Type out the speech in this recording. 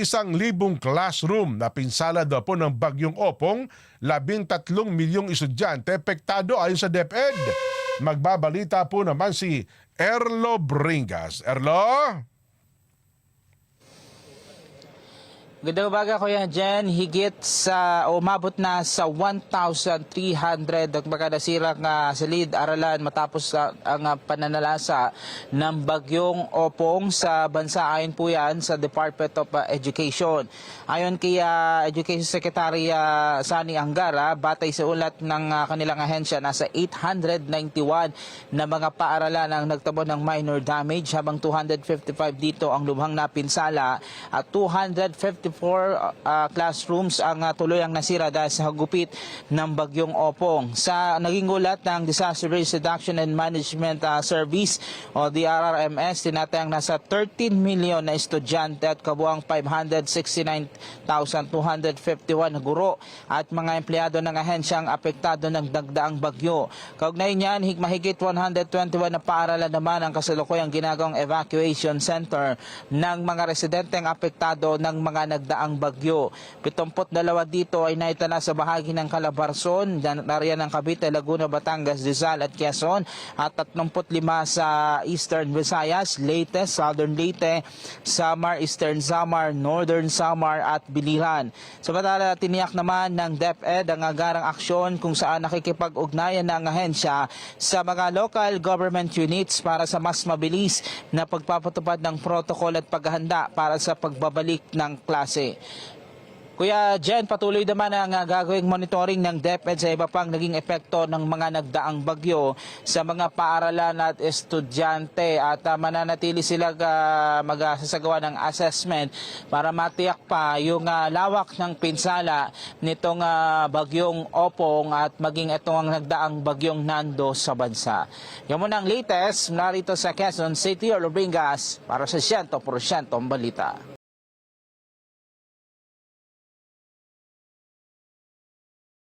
isang libong classroom na pinsala daw po ng bagyong opong, labing tatlong milyong estudyante pektado ayon sa DepEd. Magbabalita po naman si Erlo Bringas. Erlo? Ganda umaga Kuya Jen, higit sa umabot na sa 1,300 ang mga nasirang uh, silid aralan matapos uh, ang uh, pananalasa ng bagyong opong sa bansa ayon po yan sa Department of uh, Education. Ayon kay uh, Education Secretary uh, Sani Angara, batay sa ulat ng uh, kanilang ahensya, nasa 891 na mga paaralan ang nagtamo ng minor damage habang 255 dito ang lubhang napinsala at 254 uh, classrooms ang uh, tuluyang nasira dahil sa hagupit ng bagyong Opong. Sa naging ulat ng Disaster Risk Reduction and Management uh, Service o DRRMS, tinatayang nasa 13 million na estudyante at kabuang 569,251 na guro at mga empleyado ng ahensyang apektado ng dagdaang bagyo. Kaugnay niyan, higmahigit 121 na paaralan naman ang kasalukuyang ginagawang evacuation center ng mga residenteng apektado ng mga nagdaang bagyo. 72 dito ay naitala sa bahagi ng Calabarzon, area ng Cavite, Laguna, Batangas, Rizal at Quezon at 35 sa Eastern Visayas, Leyte, Southern Leyte, Samar, Eastern Samar, Northern Samar at Biliran. Samantala, tiniyak naman ng DepEd ang agarang aksyon kung saan nakikipag-ugnayan ng ahensya sa mga local government units para sa mas mabilis na pagpapatupad ng protocol at paghahanda para sa pagbabalik ng klase. Kuya Jen, patuloy naman ang uh, gagawing monitoring ng DepEd sa iba pang naging epekto ng mga nagdaang bagyo sa mga paaralan at estudyante at uh, mananatili sila uh, magsasagawa ng assessment para matiyak pa yung uh, lawak ng pinsala nitong uh, bagyong Opong at maging itong ang nagdaang bagyong Nando sa bansa. Yan muna ang latest narito sa Quezon City, Olobringas para sa 100% balita.